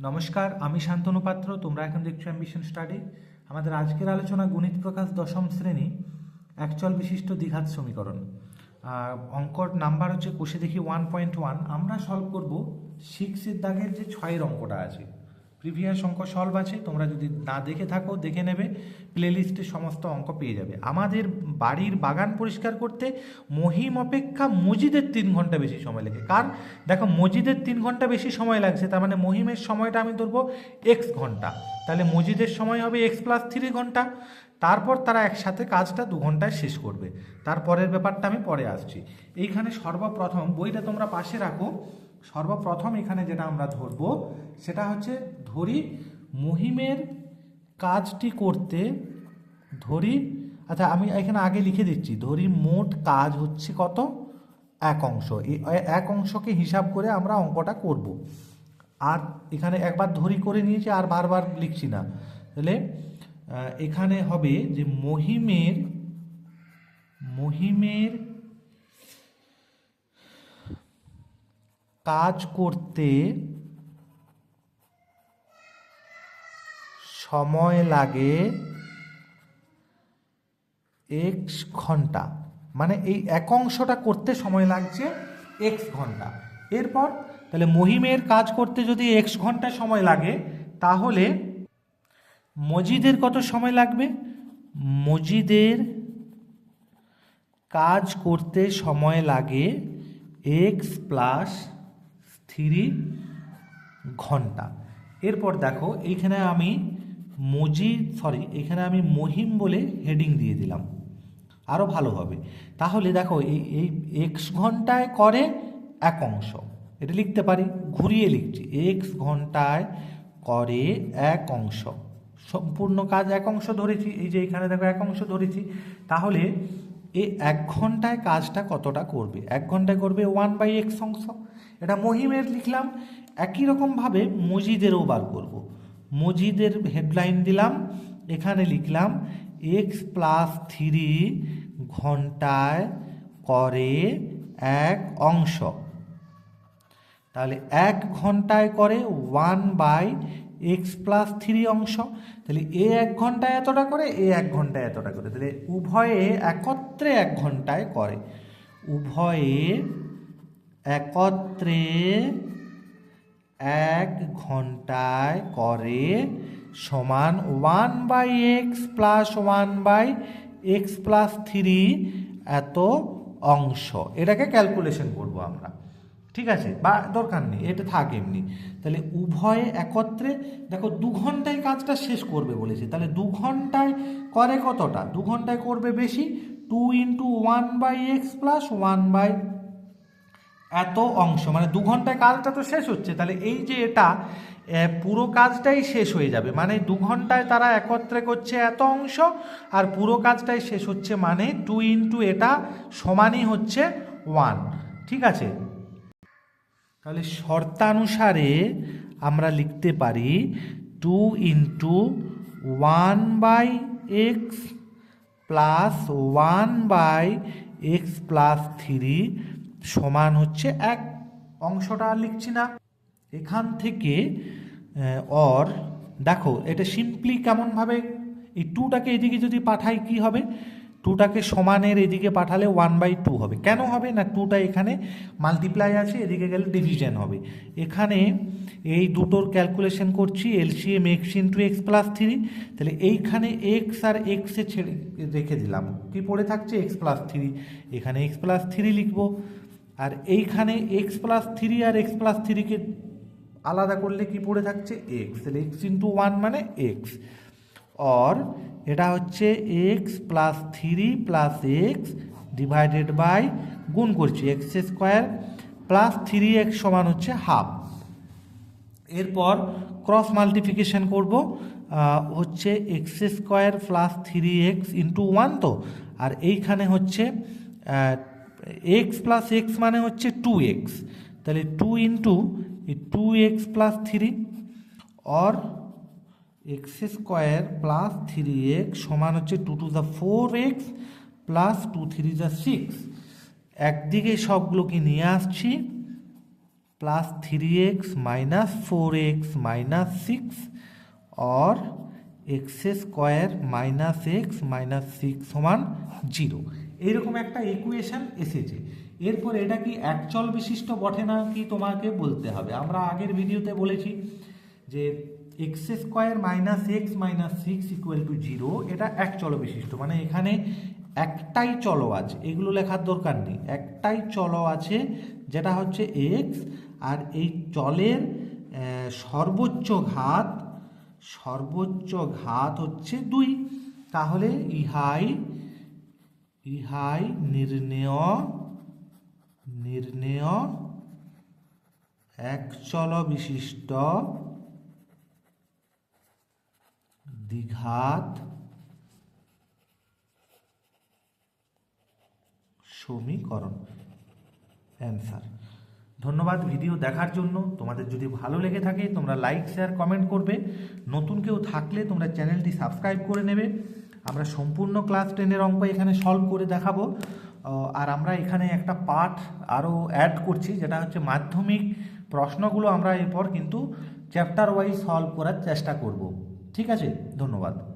নমস্কার, আমি শান্তনু পাত্র, তোমরা এখন দেখছ অ্যাম্বিশন স্টাডি আমাদের আজকের আলোচনা গণিত প্রকাশ দশম শ্রেণি অ্যাকচুয়াল বিশিষ্ট দ্বিঘাত সমীকরণ। অঙ্কর নাম্বার হচ্ছে কোষে দেখি ওয়ান পয়েন্ট ওয়ান আমরা সলভ করব সিক্সের দাগের যে ছয়ের অঙ্কটা আছে। প্রিভিয়াস অঙ্ক সলভ আছে, তোমরা যদি না দেখে থাকো, দেখে নেবে প্লেলিস্টে সমস্ত অঙ্ক পেয়ে যাবে। আমাদের বাড়ির বাগান পরিষ্কার করতে মহিম অপেক্ষা মজিদের তিন ঘণ্টা বেশি সময় লাগে। কারণ, দেখো মজিদের তিন ঘণ্টা বেশি সময় লাগছে, তার মানে মহিমের সময়টা আমি ধরবো এক্স ঘণ্টা। তাহলে মজিদের সময় হবে এক্স প্লাস থ্রি ঘণ্টা। তারপর তারা একসাথে কাজটা দু ঘন্টায় শেষ করবে। তারপরের ব্যাপারটা আমি পরে আসছি। এইখানে সর্বপ্রথম বইটা তোমরা পাশে রাখো। সর্বপ্রথম এখানে যেটা আমরা ধরব, সেটা হচ্ছে ধরি মহিমের কাজটি করতে, ধরি আচ্ছা আমি এখানে আগে লিখে দিচ্ছি, ধরি মোট কাজ হচ্ছে কত? এক অংশ। এক অংশকে হিসাব করে আমরা অঙ্কটা করব। আর এখানে একবার ধরি করে নিয়েছি, আর বারবার লিখছি না। তাহলে এখানে হবে যে মহিমের মহিমের কাজ করতে সময় লাগে এক্স ঘণ্টা। মানে এই এক অংশটা করতে সময় লাগছে এক্স ঘণ্টা। এরপর তাহলে মহিমের কাজ করতে যদি এক্স ঘণ্টা সময় লাগে, তাহলে মজিদের কত সময় লাগবে? মজিদের কাজ করতে সময় লাগে এক্স প্লাস থ্রি ঘণ্টা। এরপর দেখো, এইখানে আমি মজিদ সরি এখানে আমি মহিম বলে হেডিং দিয়ে দিলাম। আরও ভালো হবে। তাহলে দেখো, এই এক্স ঘন্টায় করে এক অংশ। এটা লিখতে পারি, ঘুরিয়ে লিখছি। এক্স ঘন্টায় করে এক অংশ। সম্পূর্ণ কাজ এক অংশ ধরেছি। এই যে এখানে দেখো, এক অংশ ধরেছি। তাহলে এই এক ঘন্টায় কাজটা কতটা করবে? এক ঘন্টায় করবে ওয়ান বাই এক্স অংশ? এটা মহিমের লিখলাম, একই রকমভাবে মজিদেরও বার করব। মজিদের হেডলাইন দিলাম, এখানে লিখলাম এক্স প্লাস থ্রি ঘন্টায় করে এক অংশ। তাহলে এক ঘন্টায় করে one by x plus three অংশ, তাহলে এ এক ঘন্টায় এতটা করে এ এক ঘন্টায় এতটা করে, তাহলে উভয়ে একত্রে এক ঘন্টায় করে। উভয়ে একত্রে এক ঘন্টায় করে সমান one by x plus one by x plus three এত অংশ। এটাকে ক্যালকুলেশন করব আমরা। ঠিক আছে? বা দরকার নেই, এটা থাক এমনি। তাহলে উভয়ে একত্রে, দেখো দু ঘন্টায় কাজটা শেষ করবে বলেছে। তাহলে দু ঘন্টায় করে কতটা? দু ঘন্টায় করবে বেশি? Two into one by x plus one by এত অংশ। মানে দু ঘন্টায় কাজটা তো শেষ হচ্ছে। তাহলে এই যে এটা পুরো কাজটাই শেষ হয়ে যাবে। মানে দু ঘন্টায় তারা একত্রে করছে এত অংশ, আর পুরো কাজটাই শেষ হচ্ছে মানে টু ইন্টু এটা সমানই হচ্ছে ওয়ান। ঠিক আছে? তাহলে শর্তানুসারে আমরা লিখতে পারি two into one by x plus one by x plus three সমান হচ্ছে এক। অংশটা আর লিখছি না। এখান থেকে অর দেখো, এটা সিম্পলি কেমনভাবে এই টুটাকে এদিকে যদি পাঠাই কি হবে? টুটাকে সমানের এদিকে পাঠালে ওয়ান বাই টু হবে। কেন হবে? না টুটা এখানে মাল্টিপ্লাই আছে, এদিকে গেলে ডিভিশন হবে। এখানে এই দুটোর ক্যালকুলেশন করছি LCM x into x plus three তাহলে এইখানে এক্স আর এক্সে ছেড়ে রেখে দিলাম। কি পড়ে থাকছে? এক্স প্লাস থ্রি এখানে এক্স প্লাস থ্রি লিখব। আর এইখানে এক্স প্লাস থ্রি আর এক্স প্লাস থ্রিকে আলাদা করলে কি পড়ে থাকছে? এক্স তাহলে এক্স ইন্টু ওয়ান মানে এক্স অর এটা হচ্ছে x plus three plus x divided by গুণ করছি x square plus three x সমান হচ্ছে হাফ এরপর ক্রস মাল্টিপ্লিকেশন করব হচ্ছে x square plus three x into one তো, আর এইখানে হচ্ছে এক্স প্লাস এক্স মানে হচ্ছে টু এক্স তাহলে two into two x plus three or x square plus three x সমান হচ্ছে টু টু দা four x plus two three দা six. একদিকে সবগুলোকে নিয়ে আসছি, plus three x minus four x minus six, or x square minus x minus six সমান zero. এরকম একটা equation এসেছে। এরপর এটা কি একচল বিশিষ্ট বটে না কি তোমাকে বলতে হবে? আমরা আগের ভিডিওতে বলেছি যে x square minus x minus six equal to zero, এটা এক চল বিশিষ্ট। মানে এখানে একটাই চলো আছে, এগুলো লেখার দরকার নেই। একটাই চলো আছে, যেটা হচ্ছে এক্স, আর এই চলের সর্বোচ্চ ঘাত সর্বোচ্চ ঘাত হচ্ছে দুই। তাহলে ইহাই ইহাই নির্ণেয় নির্ণেয় এক চল বিশিষ্ট দ্বিঘাত সমীকরণ। অ্যান্সার ধন্যবাদ ভিডিও দেখার জন্য। তোমাদের যদি ভালো লেগে থাকে, তোমরা লাইক শেয়ার কমেন্ট করবে। নতুন কেউ থাকলে তোমরা চ্যানেলটি সাবস্ক্রাইব করে নেবে। আমরা সম্পূর্ণ ক্লাস টেনের অঙ্ক এখানে সলভ করে দেখাবো। আর আমরা এখানে একটা পাঠ আরও অ্যাড করছি, যেটা হচ্ছে মাধ্যমিক প্রশ্নগুলো আমরা এরপর কিন্তু চ্যাপ্টার ওয়াইজ সলভ করার চেষ্টা করব। ঠিক আছে? ধন্যবাদ।